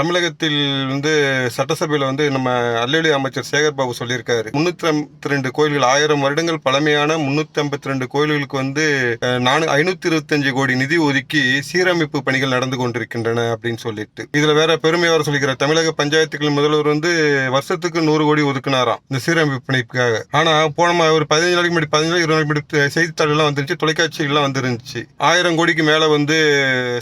தமிழகத்தில் வந்து சட்டசபையில் வந்து நம்ம அல்லேலி அமைச்சர் சேகர் பாபு சொல்லியிருக்காரு. முன்னூத்தி ஐம்பத்தி ரெண்டு கோயில்கள் ஆயிரம் வருடங்கள் பழமையான முன்னூத்தி ஐம்பத்தி ரெண்டு கோயில்களுக்கு வந்து நானு ஐநூத்தி இருபத்தஞ்சு கோடி நிதி ஒதுக்கி சீரமைப்பு பணிகள் நடந்து கொண்டிருக்கின்றன அப்படின்னு சொல்லிட்டு. இதுல வேற பெருமையாக வர சொல்லிக்கிறார். தமிழக பஞ்சாயத்துக்கள் முதல்வர் வந்து வருஷத்துக்கு நூறு கோடி ஒதுக்குனாராம் இந்த சீரமைப்பு பணிக்காக. ஆனா போன ஒரு பதினஞ்சு நாளைக்கு முன்னாடி பதினஞ்சு நாள் இருபது நாளைக்கு முன்னாடி செய்தித்தாளெல்லாம் வந்துருச்சு தொலைக்காட்சிகள்லாம் வந்துருந்துச்சு. ஆயிரம் கோடிக்கு மேல வந்து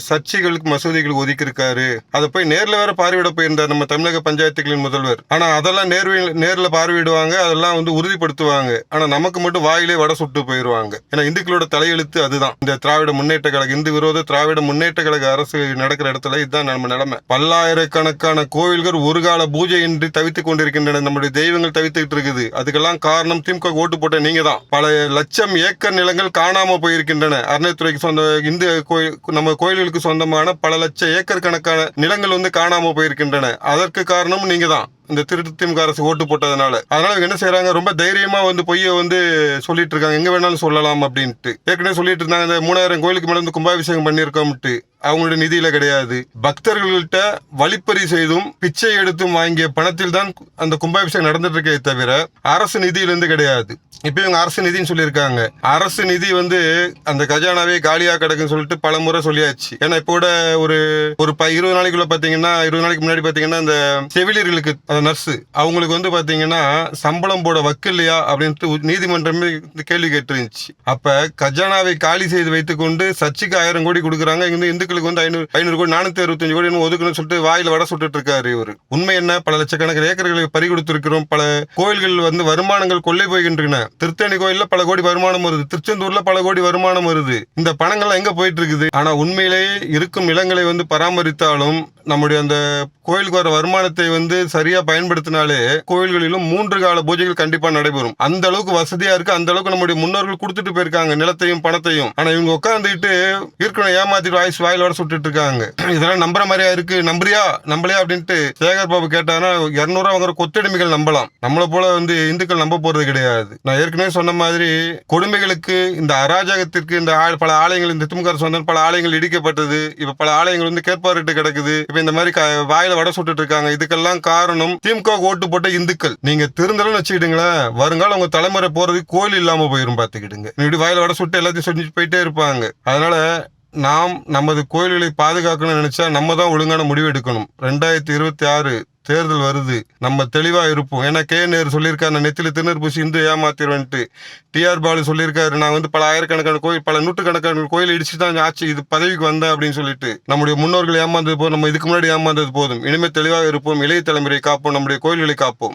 சர்ச்சைகளுக்கு மசூதிகளுக்கு ஒதுக்கி இருக்காரு அதை போய் நேரில் வேற பார்வையிட போயிருந்தார் நம்ம தமிழக பஞ்சாயத்துகளின் முதல்வர். ஆனா அதெல்லாம் நேர்வில் நேரில் பார்வையிடுவாங்க அதெல்லாம் வந்து உறுதிப்படுத்துவாங்க. ஆனா நமக்கு மட்டும் வாயிலே வடை சுட்டு போயிருவாங்க. ஏன்னா இந்துக்களோட தலையெழுத்து அதுதான். இந்த திராவிட முன்னேற்ற கழக இந்து விரோத திராவிட முன்னேற்ற கழக அரசு நடக்கிற இடத்துல இதுதான் நம்ம நிலைமை. பல்லாயிரக்கணக்கான கோவில்கள் ஒரு கால பூஜை இன்றி தவித்துக் கொண்டிருக்கின்றன. நம்முடைய தெய்வங்கள் தவித்துக்கிட்டு இருக்குது. அதுக்கெல்லாம் காரணம் திமுக ஓட்டு போட்ட நீங்க தான். பல லட்சம் ஏக்கர் நிலங்கள் காணாம போயிருக்கின்றன. அறநிலைத்துறைக்கு சொந்த இந்து கோயில் நம்ம கோயில்களுக்கு சொந்தமான பல லட்சம் ஏக்கர் கணக்கான நிலங்கள் வந்து காணாம போயிருக்கின்றன. அதற்கு காரணம் நீங்க தான் இந்த திருட்டு திமுக அரசு ஓட்டு போட்டதுனால. அதனால என்ன செய்யறாங்க ரொம்ப தைரியமா வந்து பொய்யை வந்து சொல்லிட்டு இருக்காங்க எங்க வேணாலும் சொல்லலாம் அப்படின்ட்டு. ஏற்கனவே சொல்லிட்டு இருந்தாங்க இந்த மூணாயிரம் கோயிலுக்கு மேல வந்து கும்பாபிஷேகம் பண்ணியிருக்கோம்ட்டு. அவங்களுடைய நிதியில கிடையாது. பக்தர்கள்கிட்ட வழிப்பறி செய்தும் பிச்சை எடுத்தும் வாங்கிய பணத்தில் தான் அந்த கும்பாபிஷேகம் நடந்துட்டு இருக்கே தவிர அரசு நிதியிலிருந்து கிடையாது. இப்போ இவங்க அரசு நிதின்னு சொல்லியிருக்காங்க. அரசு நிதி வந்து அந்த கஜானாவே காலியா கிடக்குன்னு சொல்லிட்டு பல முறை சொல்லியாச்சு. ஏன்னா இப்போ கூட ஒரு ஒரு ப இருபது நாளைக்குள்ள பார்த்தீங்கன்னா இருபது நாளைக்கு முன்னாடி பார்த்தீங்கன்னா அந்த செவிலியர்களுக்கு அந்த நர்ஸ் அவங்களுக்கு வந்து பார்த்தீங்கன்னா சம்பளம் போட வக்கில்லையா அப்படின்ட்டு உ- நீதிமன்றமே இந்த கேள்வி கேட்டுருந்துச்சு. அப்போ கஜானாவை காலி செய்து வைத்துக்கொண்டு சர்ச்சுக்கு ஆயிரம் கோடி கொடுக்குறாங்க. இங்கே வந்து இந்துக்களுக்கு வந்து ஐநூறு ஐநூறு கோடி நானூத்தி அறுபத்தஞ்சு கோடி ஒதுக்கணும்னு சொல்லிட்டு வாயில் வட சுட்டுட்டு இருக்காரு இவர். உண்மை என்ன? பல லட்சக்கணக்கில் ஏக்கர்களை பறி கொடுத்துருக்கிறோம். பல கோயில்கள் வந்து வருமானங்கள் கொள்ளை போகின்றன திருத்தணி கோயில்ல பல கோடி வருமானம் வருது. திருச்செந்தூர்ல பல கோடி வருமானம் வருது. இந்த பணங்கள்லாம் எங்க போயிட்டு இருக்குது? ஆனா உண்மையிலேயே இருக்கும் நிலங்களை வந்து பராமரித்தாலும் நம்முடைய அந்த கோயிலுக்கு வர வருமானத்தை வந்து சரியா பயன்படுத்தினாலே கோயில்களிலும் மூன்று கால பூஜைகள் கண்டிப்பா நடைபெறும். அந்த அளவுக்கு வசதியா இருக்கு. அந்த அளவுக்கு நம்முடைய முன்னோர்கள் கொடுத்துட்டு போயிருக்காங்க. நிலத்தையும் பணத்தையும். ஆனா இவங்க உட்காந்துக்கிட்டு இருக்கணும் ஏமாத்திட்டு வாய்ஸ் வாயில் வர சுட்டுட்டு இருக்காங்க இதெல்லாம் நம்புற மாதிரியா இருக்கு? நம்புறியா? நம்பலையா? அப்படின்ட்டு சேகர் பாபு கேட்டாங்கன்னா இருநூறுவா வாங்குற கொத்தடிமைகள் நம்பலாம். நம்மள போல வந்து இந்துக்கள் நம்ப போறது கிடையாது. நான் ஏற்கனவே சொன்ன மாதிரி கொடுமைகளுக்கு இந்த அராஜகத்திற்கு இந்த பல ஆலயங்கள் இந்த திமுக அரசு பல ஆலயங்கள் இடிக்கப்பட்டது. இப்ப பல ஆலயங்கள் வந்து கேட்பாரிட்டு கிடக்குது. இப்ப இந்த மாதிரி க- வாயில வடை சுட்டுட்டு இருக்காங்க. இதுக்கெல்லாம் காரணம் திமுக ஓட்டு போட்ட இந்துக்கள். நீங்க திருந்தலன்னு வச்சுக்கிட்டுங்களேன் வருங்காலம் உங்க தலைமுறை போறதுக்கு கோயில் இல்லாம போயிரும் பாத்துக்கிட்டுங்க இப்படி வாயில வடை சுட்டு எல்லாத்தையும் செஞ்சுட்டு போயிட்டே இருப்பாங்க. அதனால நாம் நமது கோயில்களை பாதுகாக்கணும்னு நினைச்சா நம்ம தான் ஒழுங்கான முடிவு எடுக்கணும். ரெண்டாயிரத்தி இருபத்தி ஆறு தேர்தல் வருது. நம்ம தெளிவாக இருப்போம். ஏன்னா கே. நேரு சொல்லியிருக்காரு நான் நெத்தில திருநீர் பூசி இந்து ஏமாத்திடுவேன்ட்டு டிஆர் பாலு சொல்லியிருக்காரு நான் வந்து பல ஆயிரக்கணக்கான கோயில் பல நூற்றுக்கணக்கான கோயில் இடிச்சு தான் ஆட்சி இது பதவிக்கு வந்தேன் அப்படின்னு சொல்லிட்டு. நம்முடைய முன்னோர்கள் ஏமாந்தது போதும் நம்ம இதுக்கு முன்னாடி ஏமாந்தது போதும். இனிமேல் தெளிவாக இருப்போம். இளைய தலைமுறை காப்போம் நம்முடைய கோயில்களை காப்போம்.